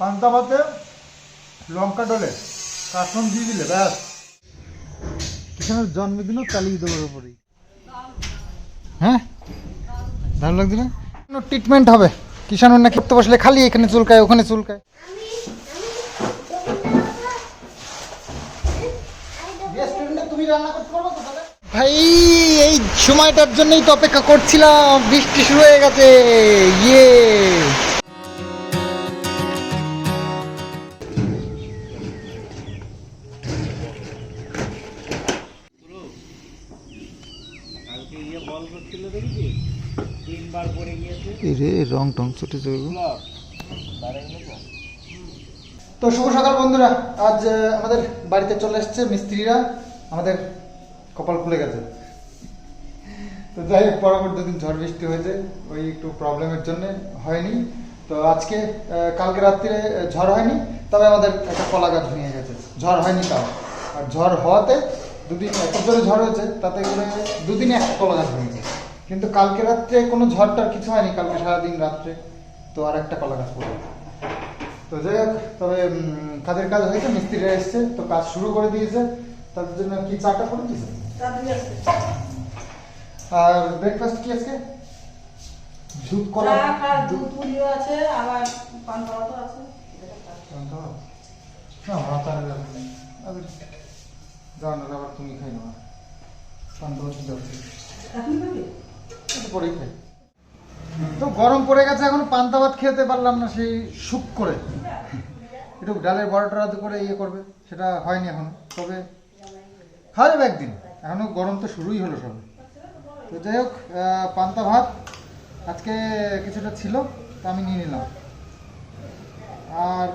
পান্তা ভাতে, লঙ্কা ডলে, কাসন দিয়ে দিলে, ব্যাস। কিষানের জন্মদিনও চালিয়ে দেওয়ার উপরেই। হ্যাঁ? ভালো লাগছে না? ট্রিটমেন্ট হবে? কিষান অন্য খেতে বসলে খালি এখানে চুলকায়, ওখানে চুলকায়। ভাই, এই সময়টার জন্যই তো অপেক্ষা করছিলাম। বৃষ্টি শুরু হয়ে গেছে। ইয়ে। রে রং টং ছুটে চলবে তো শুভ সকাল বন্ধুরা। আজ আমাদের বাড়িতে চলে এসছে মিস্ত্রিরা। আমাদের কপাল খুলে গেছে। তো যাই হোক, পরবর্তী দুদিন ঝড় বৃষ্টি হয়েছে। ওই একটু প্রবলেমের জন্য হয়নি। তো আজকে কালকে রাত্রিরে ঝড় হয়নি। তবে আমাদের একটা কলা গাছ ভেঙে গেছে। ঝড় হয়নি তাও। আর ঝড় হওয়াতে দুদিন, এত জোরে ঝড় হয়েছে, তাতে করে দুদিনে একটা কলা গাছ ভেঙেছে কিন্তু কালকে রাত্রে কোনো ঝড়টার কিছু হয়নি কালকে সারাদিন রাত্রে। তো আর একটা কলা গাছ পড়ে তো যাই হোক তবে কাজের কাজ হয়েছে মিস্ত্রিরা এসছে তো কাজ শুরু করে দিয়েছে। তাদের জন্য কি চাটা করে দিয়েছে আর ব্রেকফাস্ট কি আজকে? দুধ কলা? দুধ আছে আবার পান আছে। না ভাত আর আবার যাও না আবার তুমি খাই না পান তো পরেই খাই তো গরম পড়ে গেছে, এখন পান্তা ভাত খেতে পারলাম না সেই শুক করে। একটু ডালের বড়াটা করে ইয়ে করবে, সেটা হয়নি এখন। তবে খাওয়া যাবে একদিন। এখনও গরম তো শুরুই হলো সব। তো যাই হোক পান্তা ভাত আজকে কিছুটা ছিল, তা আমি নিয়ে নিলাম। আর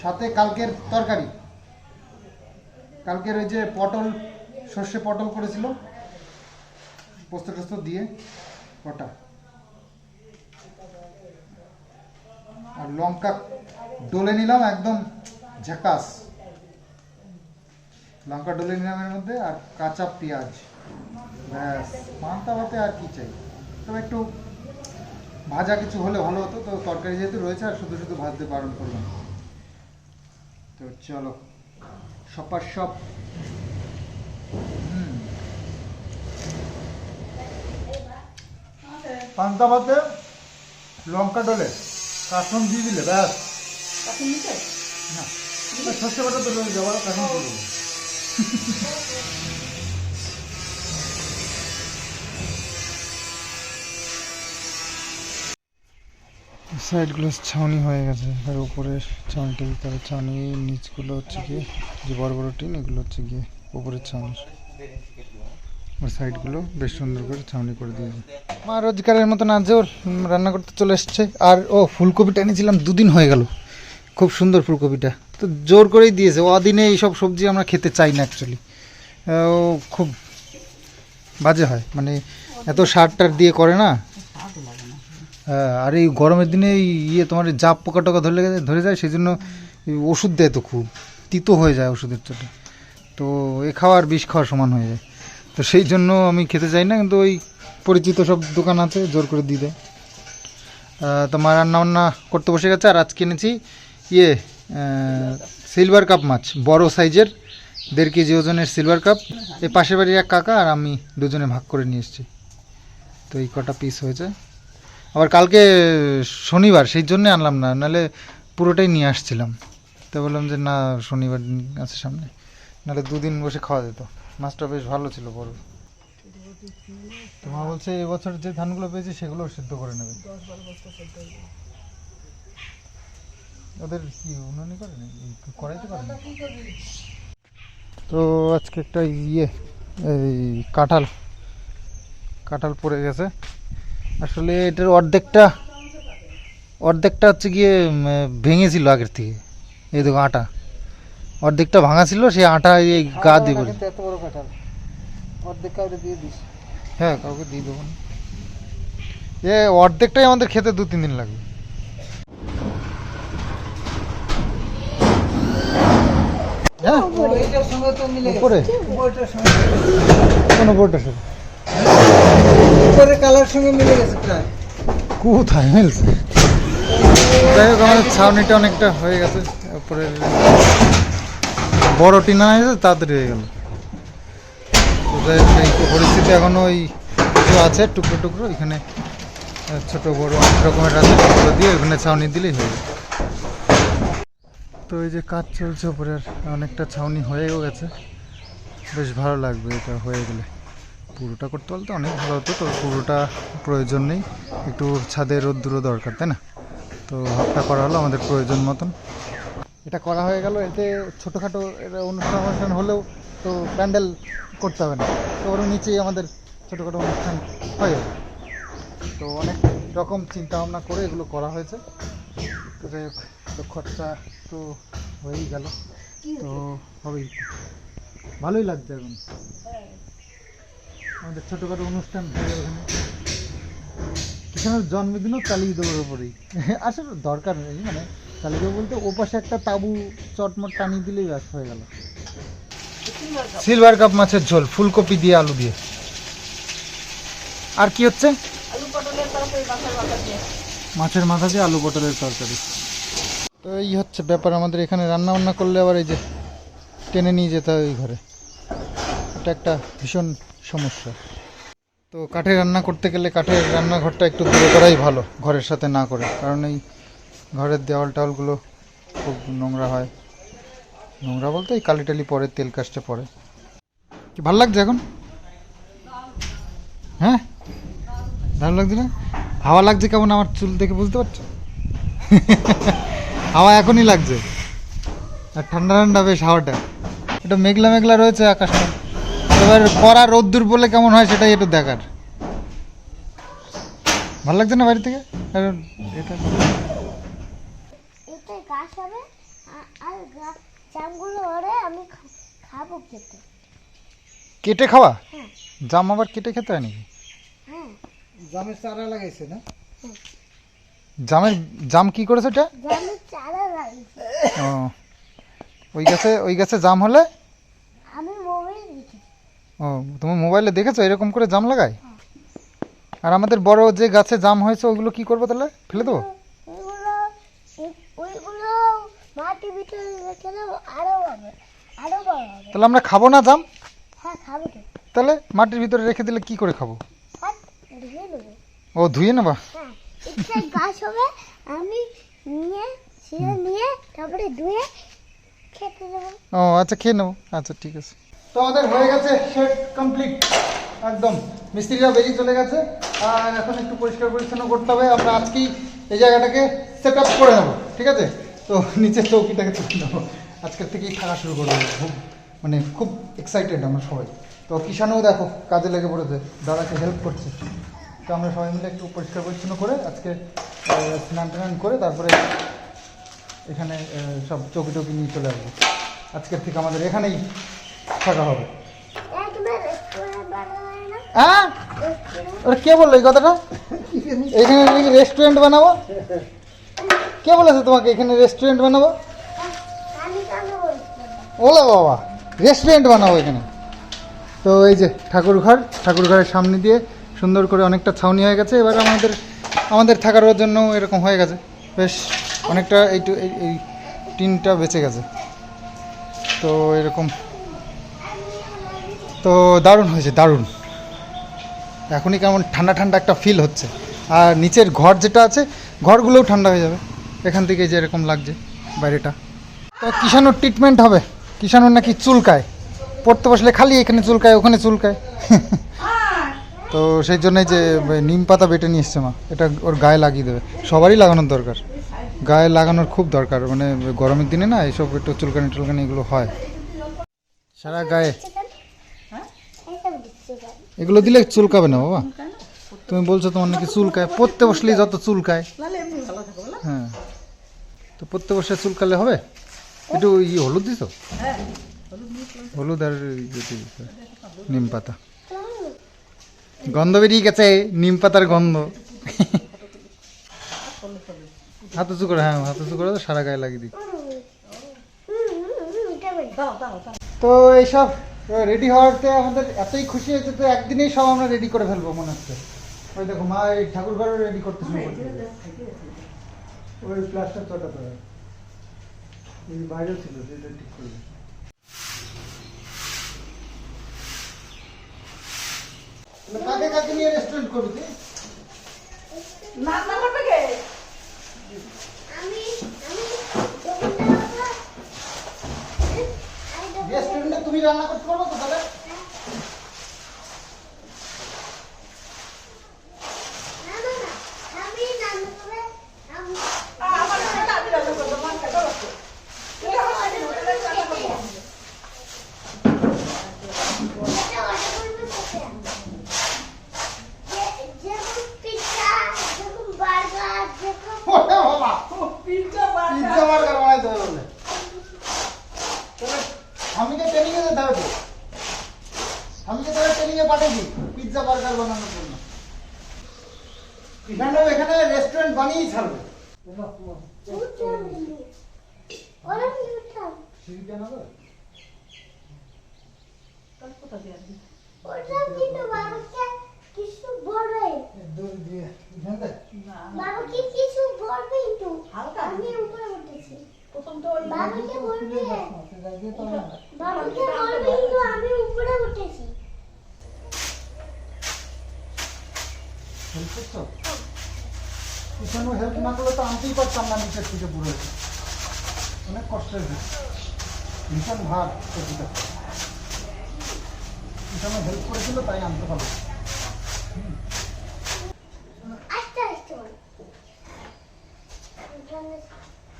সাথে কালকের তরকারি। কালকের ওই যে পটল, সর্ষে পটল করেছিল। পোস্ত টোস্ত দিয়ে ওটা আর লঙ্কা ডলে নিলাম একদম ঝাকাস। লঙ্কা ডলে নিলাম এর মধ্যে আর কাঁচা পেঁয়াজ। ব্যাস পান্তা ভাতে আর কি চাই? তবে একটু ভাজা কিছু হলে ভালো হতো, তো তরকারি যেহেতু রয়েছে, আর শুধু শুধু ভাজতে বারণ করলাম তো চলো, সপার সপ। হুম। পান্তা ভাতে লঙ্কা ডলে কাসন দিয়ে দিলে ব্যাস। এখন নিতে? না সর্ষে বাটা তো রয়ে যাওয়ার কাসন করব সাইডগুলো ছাউনি হয়ে গেছে আর উপরে ছাউনিটা দিতে হবে। ছাউনি নিচগুলো হচ্ছে গিয়ে যে বড় বড় টিন এগুলো হচ্ছে গিয়ে উপরের ছাউনি। সাইডগুলো বেশ সুন্দর করে ছাউনি করে দিয়েছে। মা রোজগারের মতন আজও রান্না করতে চলে এসছে। আর ও ফুলকপিটা এনেছিলাম, দুদিন হয়ে গেল। খুব সুন্দর ফুলকপিটা। তো জোর করেই দিয়েছে। অদিনে এইসব সবজি আমরা খেতে চাই না অ্যাকচুয়ালি ও খুব বাজে হয়। মানে এত সার টার দিয়ে করে না। আর এই গরমের দিনে ইয়ে তোমার জাপ পোকা টোকা ধরে ধরে যায় সেই জন্য ওষুধ দেয় তো খুব। তিতো হয়ে যায় ওষুধের চোটে। তো এ খাওয়া আর বিষ খাওয়ার সমান হয়ে যায়। তো সেই জন্য আমি খেতে চাই না, কিন্তু ওই পরিচিত সব দোকান আছে, জোর করে দিয়ে দেয়। তো মা রান্না বান্না করতে বসে গেছে, আর আজকে এনেছি ইয়ে সিলভার কাপ মাছ, বড় সাইজের, দেড় কেজি ওজনের সিলভার কাপ এই পাশের বাড়ির এক কাকা আর আমি দুজনে ভাগ করে নিয়ে এসেছি। তো এই কটা পিস হয়েছে। আবার কালকে শনিবার, সেই জন্যে আনলাম না, নাহলে পুরোটাই নিয়ে আসছিলাম। তো বললাম যে, না, শনিবার আছে সামনে। নাহলে দুদিন বসে খাওয়া যেত। মাছটা বেশ ভালো ছিল বড়। তোমার বলছে এবছর যে ধানগুলো পেয়েছে সেগুলো সিদ্ধ করে নেবে। ওদের কি উন্নয়ন করে করাইতে পারে? তো আজকে একটা ইয়ে এই কাঁঠাল। কাঁঠাল পড়ে গেছে। আসলে এটার অর্ধেকটা অর্ধেকটা হচ্ছে গিয়ে ভেঙেছিল আগের থেকে। এই দেখো আটা। অর্ধেকটা ভাঙা ছিল সেই আটা এই গা দিয়ে পড়ে এত বড় কাঁঠাল অর্ধেক কাউরে দিয়ে দিস। হ্যাঁ কাউকে দিয়ে দেবো না। এ অর্ধেকটাই আমাদের খেতে দু তিন দিন লাগবে। হ্যাঁ? ওইটার সঙ্গে মিলে গেছে। উপরে? ওইটার সঙ্গে? কোন বোর্ডটা সব উপরে কালার সঙ্গে মিলে গেছে প্রায়। কোথায় মিলছে? যাই হোক আমাদের ছাউনিটা অনেকটা হয়ে গেছে। উপরে বড় টিনা আছে তাড়াতাড়ি হয়ে গেল। পরিস্থিতি এখনও ওই কিছু আছে, টুকরো টুকরো। এখানে ছোট বড় অনেক রকমের আছে ওগুলো দিয়ে ওখানে ছাউনি দিলেই হয়ে তো এই যে কাজ চলছে আর অনেকটা ছাউনি হয়েও গেছে। বেশ ভালো লাগবে এটা হয়ে গেলে। পুরোটা করতে পারলে তো অনেক ভালো হতো, তো পুরোটা প্রয়োজন নেই। একটু ছাদে রোদ্দুরও দরকার, তাই না? তো হাফটা করা হলো আমাদের প্রয়োজন মতন। এটা করা হয়ে গেল। এতে ছোটোখাটো এটা অনুষ্ঠান অনুষ্ঠান হলেও তো প্যান্ডেল করতে হবে না। তো ওর নিচেই আমাদের ছোটোখাটো অনুষ্ঠান হয়ে যাবে। তো অনেক রকম চিন্তা ভাবনা করে এগুলো করা হয়েছে। তো যাই হোক তো খরচা তো হয়েই গেল। তো হবেই। ভালোই লাগছে এখন। আমাদের ছোটোখাটো অনুষ্ঠান হয়ে এখানে। কিষানের জন্মদিনও চালিয়ে দেবো ওর উপরেই। আসলে দরকার নেই মানে দেবো বলতে ও পাশে একটা তাবু চটমট টানিয়ে দিলেই ব্যাস হয়ে গেল। সিলভার কাপ মাছের ঝোল ফুলকপি দিয়ে আলু দিয়ে। আর কি হচ্ছে? মাছের মাথা দিয়ে। আলু পটলের তরকারি। তো এই হচ্ছে ব্যাপার আমাদের এখানে রান্না বান্না করলে আবার এই যে টেনে নিয়ে যেতে হয় ওই ঘরে। এটা একটা ভীষণ সমস্যা। তো কাঠে রান্না করতে গেলে কাঠের রান্নাঘরটা একটু দূরে করাই ভালো ঘরের সাথে না করে। কারণ এই ঘরের দেওয়াল টাওয়ালগুলো খুব নোংরা হয়। নোংরা বলতে এই কালি টালি পরে, তেল কাজটা পরে। কি, ভালো লাগছে এখন? হ্যাঁ? ভালো লাগছে না? হাওয়া লাগছে কেমন আমার চুল দেখে বুঝতে পারছ? হাওয়া এখনই লাগছে। আর ঠান্ডা ঠান্ডা বেশ হাওয়াটা। এটা মেঘলা মেঘলা রয়েছে আকাশটা। এবার কড়া রোদ্দুর বলে কেমন হয় সেটাই একটু দেখার। ভালো লাগছে না বাড়ি থেকে? এটা গাছ হবে আর জামগুলো ওরে আমি খাব খেতে। কেটে খাওয়া? হ্যাঁ। জাম আবার কেটে খেতে হয় নাকি? হ্যাঁ। জামের চারা লাগাইছে না? জামের জাম কি করেছে এটা জামের চারা লাগিয়েছি। ও। ওই গাছে ওই গাছে জাম হলে? আমি মোবাইল দেখি। ও তুমি মোবাইলে দেখেছ এরকম করে জাম লাগায়? আর আমাদের বড় যে গাছে জাম হয়েছে ওগুলো কি করব তাহলে? ফেলে দেবো? মাটির ভিতরে রেখে দেবো আরও হবে আরও বড় হবে। তাহলে আমরা খাব না জাম হ্যাঁ খাবে তো। তাহলে মাটির ভিতরে রেখে দিলে কি করে খাব? ধুয়ে নেব। ও ধুয়ে নেবা? হ্যাঁ একটা গাছ হবে আমি নিয়ে ছিঁড়ে নিয়ে তারপরে ধুয়ে খেতে দেবো। ও আচ্ছা খেয়ে নেব। আচ্ছা ঠিক আছে। তো আমাদের হয়ে গেছে শেড কমপ্লিট একদম মিস্ত্রিরা বেরিয়ে চলে গেছে। আর এখন একটু পরিষ্কার পরিচ্ছন্ন করতে হবে। আমরা আজকেই এই জায়গাটাকে সেট আপ করে নেব। ঠিক আছে? তো নিচের চৌকিটাকে তুলে নেব। আজকের থেকেই থাকা শুরু করব। খুব মানে খুব এক্সাইটেড আমরা সবাই। তো কিষানও দেখো কাজে লেগে পড়েছে। দাদাকে হেল্প করছে। তো আমরা সবাই মিলে একটু পরিষ্কার পরিচ্ছন্ন করে আজকে স্নান টান করে তারপরে এখানে সব চৌকি টৌকি নিয়ে চলে আসব। আজকের থেকে আমাদের এখানেই থাকা হবে। হয়? হ্যাঁ ওরা কে বলল এই কথাটা? এখানে রেস্টুরেন্ট বানাবো? কে বলেছে তোমাকে এখানে রেস্টুরেন্ট বানাবো? ওলা বাবা রেস্টুরেন্ট বানাবো এখানে। তো এই যে ঠাকুর ঘর ঠাকুর ঘরের সামনে দিয়ে সুন্দর করে অনেকটা ছাউনি হয়ে গেছে। এবার আমাদের আমাদের থাকার জন্য এরকম হয়ে গেছে। বেশ, অনেকটা এইটু, এই এই টিনটা বেঁচে গেছে। তো এরকম। তো দারুণ হয়েছে, দারুণ। এখনই কেমন ঠান্ডা ঠান্ডা একটা ফিল হচ্ছে। আর নিচের ঘর যেটা আছে, ঘরগুলোও ঠান্ডা হয়ে যাবে। এখান থেকে যে এরকম লাগছে বাইরেটা। তো কিষানোর ট্রিটমেন্ট হবে? কিষানোর নাকি চুলকায়? পড়তে বসলে খালি এখানে চুলকায় ওখানে চুলকায়। তো সেই জন্যই যে নিম পাতা বেটে নিয়ে এসছে মা। এটা ওর গায়ে লাগিয়ে দেবে। সবারই লাগানোর দরকার। গায়ে লাগানোর খুব দরকার। মানে গরমের দিনে না এইসব একটু চুলকানি টুলকানি এগুলো হয়। সারা গায়ে। কেন এগুলো দিলে চুলকাবে না বাবা। তুমি বলছো তোমার নাকি চুলকায় পড়তে বসলেই যত চুলকায় হ্যাঁ। তো পড়তে বসে চুলকালে হবে? একটু ই হলুদ দিছো? হ্যাঁ হলুদ আর নিম পাতা। গন্ধ বেরিয়ে গেছে নিম পাতার গন্ধ। হাত উঁচু করে হ্যাঁ হাত তো সারা গায়ে লাগিয়ে দিই তো এইসব রেডি হওয়াতে আমাদের এতই খুশি হয়েছে তো একদিনেই সব আমরা রেডি করে ফেলব মনে হচ্ছে। ওই দেখো মা এই ঠাকুর ঘরও রেডি করতে শুরু করছে ওই প্লাস্টার তোটা তো এই বাইরেও ছিল সেটা ঠিক করবে। কাকে কাকে নিয়ে রেস্টুরেন্ট করবি তুই? না না করবে কে? আমি আমি রেস্টুরেন্টে তুমি রান্না করতে পারব তো তাহলে না না না আমি রান্না করে আমি আমার কাছে না আমি রান্না করব মন খাবে বসে তুই আমার সাথে হোটেলে রান্না করব এটা অর্ডার করব সাথে যেরকম পিৎজা যেরকম বার্গার যেরকম ওরে বাবা পিজ্জা পিৎজা বার্গার বানাইতে হবে বলে তাহলে আমিকে ট্রেনিং এ যেতে হবে তো আমিকে তাহলে ট্রেনিং এ পাঠিয়ে দিই পিৎজা বার্গার বানানোর জন্য এখানে এখানে রেস্টুরেন্ট বানিয়েই ছাড়বে ওরা কি উঠাম সিঁড়ি কেন গো? কোথা দিয়ে আসবি ওটা কিন্তু বাবাকে কিছু বলবে এই দড়ি দিয়ে এখান থেকে? না বাবা কি কিছু বলবে? একটু হালকা আমি উপরে উঠেছি প্রথম তো ওই বাবাকে বলবে সেটা দিয়ে তো হবে না। বাবাকে বলবে কিন্তু আমি উপরে উঠেছি হেল্প করছ? পিছনে হেল্প না করলে তো আনতেই পারতাম না নিচের থেকে পুরো অনেক কষ্টের। ভীষণ ভার পিছনে হেল্প করেছিল তাই আনতে পারল আস্তে আস্তে বল এখানে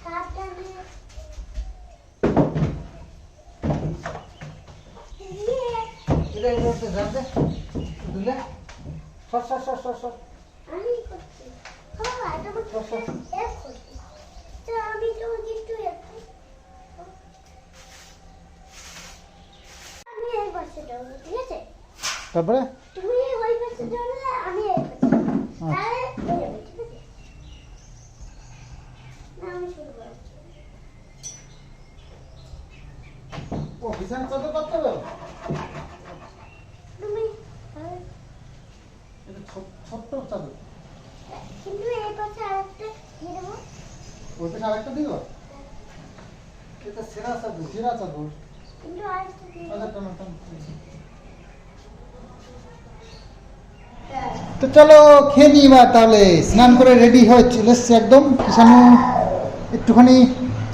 সাবধানে দিয়ে এটা এই করতে যাবে দিলে সর আমি করছি। বাবা এটা করতে এক করছি। তো আমি তোমাকে একটু একটু আমি এই পাশে যাব ঠিক আছে? তারপরে? তুমি ওই পাশে যাবে আমি এই পাশে তাহলে ঠিক আছে? আমি শুরু করছি। ও বিছানা চাদর পাততে হবে তুমি হ্যাঁ, এটা ছোট- ছোট্ট চাদর কিন্তু এই পাশে আরেকটা দিয়ে দেবো। ওই পাশে আরেকটা দিব এটা সেরা চাদর সেরা চাদর কিন্তু আরেকটা দিয়ে তো চলো খেয়ে নিই এবার তাহলে। স্নান করে রেডি হয়ে চলে এসছে একদম। কিষানু একটুখানি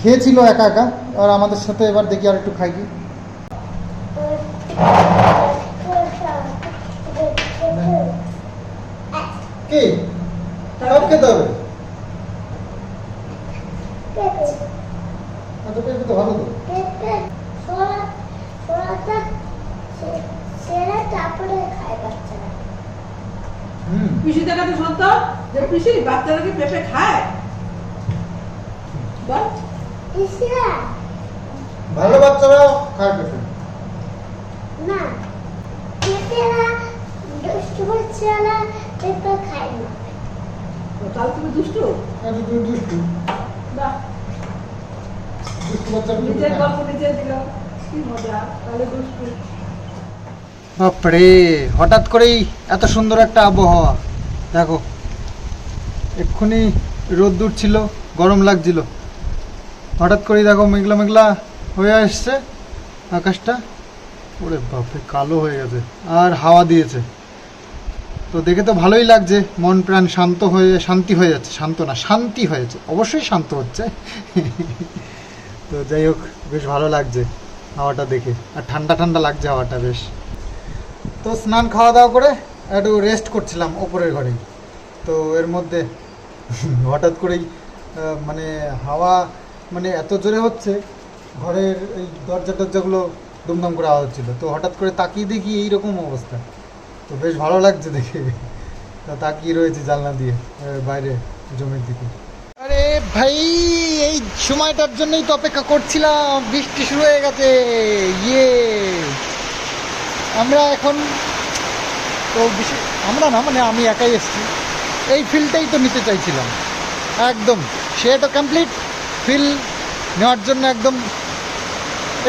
খেয়েছিল একা একা। আর আমাদের সাথে এবার দেখি আর একটু খাই কি। কি? সব খেতে হবে? আচ্ছা পেঁপে তো ভালো তো। পিসি দেখাতে শুনতো যে পিসি বাচ্চারা কি পেঁপে খায়? বল। ভালো বাচ্চারাও খায় পেঁপে না পেঁপেরা দুষ্টু পেঁপে খায় না। তো তাহলে তুমি দুষ্টু? আচ্ছা তুমি দুষ্টু। বাহ। দুষ্টু বাচ্চা নিজের গল্প নিজে দিল। কি মজা তাহলে দুষ্টু। বাপরে হঠাৎ করেই এত সুন্দর একটা আবহাওয়া। দেখো এক্ষুনি রোদ্দুর ছিল গরম লাগছিল। হঠাৎ করেই দেখো মেঘলা মেঘলা হয়ে আসছে আকাশটা। ওরে বাপরে কালো হয়ে গেছে। আর হাওয়া দিয়েছে। তো দেখে তো ভালোই লাগছে, মন প্রাণ শান্ত হয়ে, শান্তি হয়ে যাচ্ছে, শান্ত না, শান্তি হয়েছে অবশ্যই শান্ত হচ্ছে। তো যাই হোক, বেশ ভালো লাগছে হাওয়াটা দেখে, আর ঠান্ডা ঠান্ডা লাগছে হাওয়াটা বেশ। তো স্নান খাওয়া দাওয়া করে একটু রেস্ট করছিলাম ওপরের ঘরেই তো এর মধ্যে হঠাৎ করেই মানে হাওয়া মানে এত জোরে হচ্ছে, ঘরের এই দরজা টরজাগুলো দুমদম করে আওয়াজ হচ্ছিল। তো হঠাৎ করে তাকিয়ে দেখি এইরকম অবস্থা। তো বেশ ভালো লাগছে দেখে। তো তাকিয়ে রয়েছে জানলা দিয়ে বাইরে জমির দিকে। আরে ভাই, এই সময়টার জন্যই তো অপেক্ষা করছিলাম। বৃষ্টি শুরু হয়ে গেছে। ইয়ে। আমরা এখন তো বিশেষ আমরা না মানে আমি একাই এসেছি। এই ফিল্ডটাই তো নিতে চাইছিলাম। একদম। সে তো কমপ্লিট ফিল নেওয়ার জন্য একদম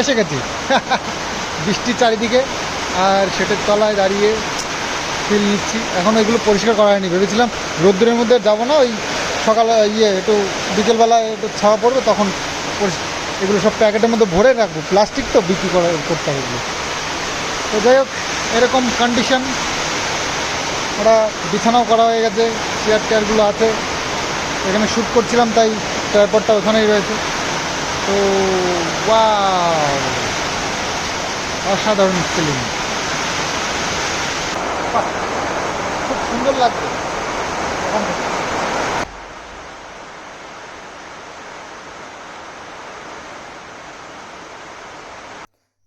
এসে গেছি। বৃষ্টির চারিদিকে, আর সেটার তলায় দাঁড়িয়ে ফিল নিচ্ছি। এখন এগুলো পরিষ্কার করা হয়নি। ভেবেছিলাম রোদ্দুরের মধ্যে যাব না, ওই সকালে ইয়ে একটু বিকেলবেলায় একটু ছাওয়া পড়বে, তখন এগুলো সব প্যাকেটের মধ্যে ভরে রাখব। প্লাস্টিক তো বিক্রি করা, করতে হবে এগুলো। তো যাই হোক, এরকম কন্ডিশন ওরা বিছানাও করা হয়ে গেছে চেয়ার টেয়ারগুলো আছে। এখানে শ্যুট করছিলাম, তাই ট্রাইপডটা ওখানেই রয়েছে। তো ওয়াও অসাধারণ স্পেলিং খুব সুন্দর ওখান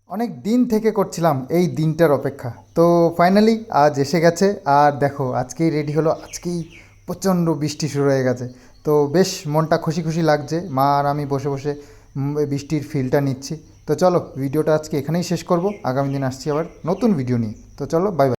অনেক দিন থেকে করছিলাম এই দিনটার অপেক্ষা। তো ফাইনালি আজ এসে গেছে। আর দেখো, আজকেই রেডি হলো। আজকেই প্রচণ্ড বৃষ্টি শুরু হয়ে গেছে। তো বেশ মনটা খুশি খুশি লাগছে। মা আর আমি বসে বসে বৃষ্টির ফিলটা নিচ্ছি। তো চলো ভিডিওটা আজকে এখানেই শেষ করব। আগামী দিন আসছি আবার নতুন ভিডিও নিয়ে। তো চলো বাই বাই